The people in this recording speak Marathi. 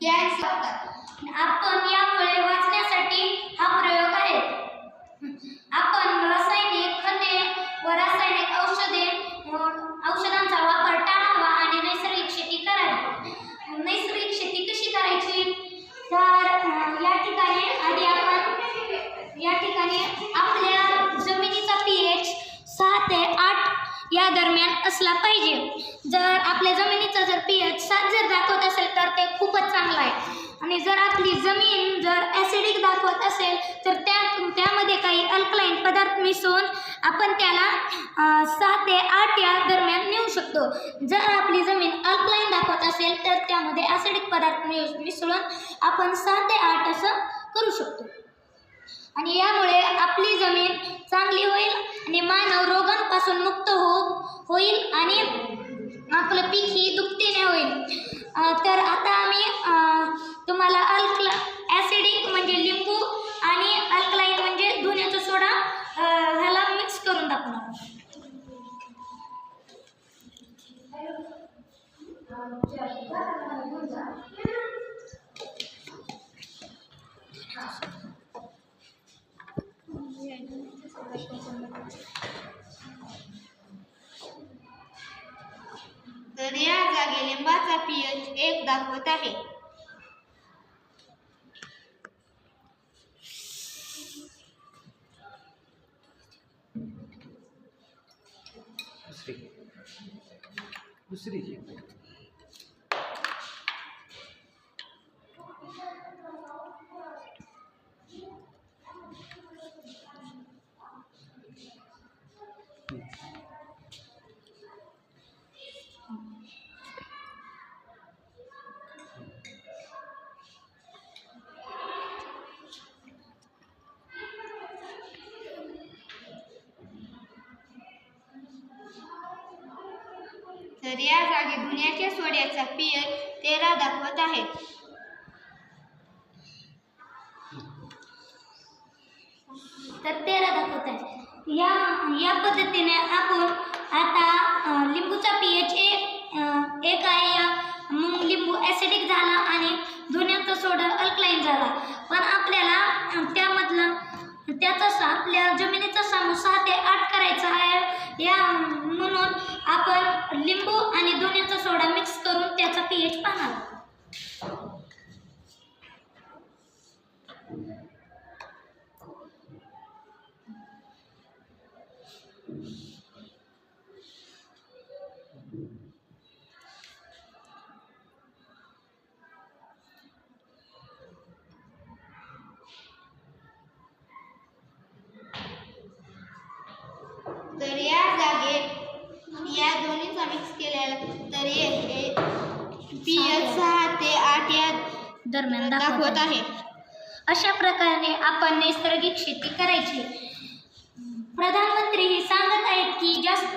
गॅस लागतात आपण यामुळे वाचण्यासाठी हा प्रयोग आहे. आपण रासायनिक खते व रासायनिक औषधे औषधांचा वापर टाळावा आणि नैसर्गिक शेती करावी. नैसर्गिक शेती कशी करायची? तर या ठिकाणी आधी आपण या ठिकाणी आपल्या जमिनीचा पी एच सहा ते आठ या दरम्यान असला पाहिजे. जर आपल्या जमिनीचा जर पी एच सात जर दाखवत असेल तर ते खूपच चांगलं आहे आणि जर आपली जमीन जर ॲसिडिक दाखवत असेल तर त्या त्यामध्ये काही मिसळून आपण त्याला सहा ते आठ या दरम्यान नेऊ शकतो. जर आपली जमीन अल्कलाईन दाखवत असेल तर त्यामध्ये ॲसिडिक पदार्थ मिसळून आपण सहा ते आठ असं करू शकतो. आणि यामुळे आपली जमीन चांगली होईल आणि मानव रोगांपासून मुक्त हो होईल आणि आपलं पीक ही दुपटीने होईल. तर आता आम्ही तुम्हाला या लिंबाचा पीएच एक दाखवत आहे. दुसरी. दुसरी तर या जागी धुण्याच्या सोड्याचा पीएच तेरा दाखवत आहे. तर तेरा दाखवत आहे. या या पद्धतीने आपण आता लिंबूचा पी एच एक एक आहे. या मग लिंबू ॲसिडिक झाला आणि धुण्याचा सोडा अल्कलाईन झाला. पण आपल्याला त्यामधला त्याचा आपल्या जमिनीचा सामू सहा ते आठ करायचा आहे. या आणि दोन्हीचा सोडा मिक्स करून त्याचा पीएच एच तर या दोन्हीचा मिक्स केलेला तर हे पीएच सहा ते आठ या दरम्यान दाखवत आहे. अशा प्रकारे आपण नैसर्गिक शेती करायची. प्रधानमंत्री हे सांगत आहेत की जास्त